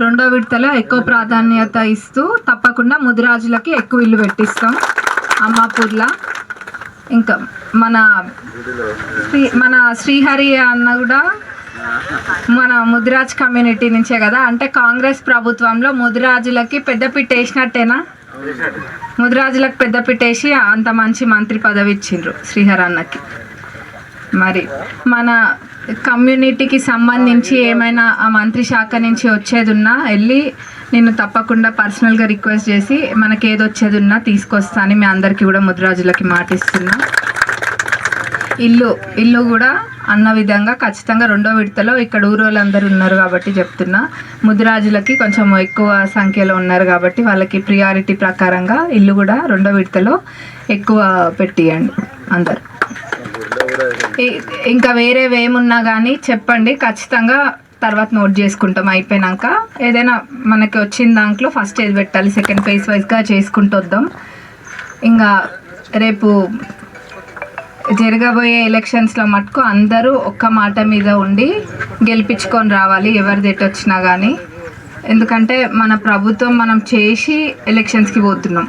రెండో విడతలో ఎక్కువ ప్రాధాన్యత ఇస్తూ తప్పకుండా ముదిరాజులకి ఎక్కువ ఇల్లు పెట్టిస్తాం. అమ్మాపూర్లో. ఇంకా మన శ్రీ మన శ్రీహరి అన్న కూడా మన ముదిరాజ్ కమ్యూనిటీ నుంచే కదా. అంటే కాంగ్రెస్ ప్రభుత్వంలో ముదిరాజులకి పెద్దపీట వేసినట్టేనా? ముదిరాజులకు పెద్దపీట వేసి అంత మంచి మంత్రి పదవి ఇచ్చిండ్రు శ్రీహరి అన్నకి. మరి మన కమ్యూనిటీకి సంబంధించి ఏమైనా ఆ మంత్రి శాఖ నుంచి వచ్చేది ఉన్నా వెళ్ళి నేను తప్పకుండా పర్సనల్గా రిక్వెస్ట్ చేసి మనకి ఏది వచ్చేది ఉన్నా తీసుకొస్తాను మీ అందరికీ కూడా ముద్రాజులకి మాటిస్తున్నా. ఇల్లు ఇల్లు కూడా అన్న విధంగా ఖచ్చితంగా రెండో విడతలో ఇక్కడ ఊరోళ్ళందరూ ఉన్నారు కాబట్టి చెప్తున్నా. ముద్రాజులకి కొంచెం ఎక్కువ సంఖ్యలో ఉన్నారు కాబట్టి వాళ్ళకి ప్రియారిటీ ప్రకారంగా ఇల్లు కూడా రెండో విడతలో ఎక్కువ పెట్టియండి అందరు. ఇంకా వేరేవి ఏమున్నా కానీ చెప్పండి. ఖచ్చితంగా తర్వాత నోట్ చేసుకుంటాం అయిపోయినాక. ఏదైనా మనకి వచ్చిన దాంట్లో ఫస్ట్ ఏది పెట్టాలి సెకండ్ ఫేస్ వైజ్గా చేసుకుంటూ వద్దాం. ఇంకా రేపు జరగబోయే ఎలక్షన్స్లో మటుకు అందరూ ఒక్క మాట మీద ఉండి గెలిపించుకొని రావాలి ఎవరిది ఎటు వచ్చినా కానీ ఎందుకంటే మన ప్రభుత్వం మనం చేసి ఎలక్షన్స్కి పోతున్నాం.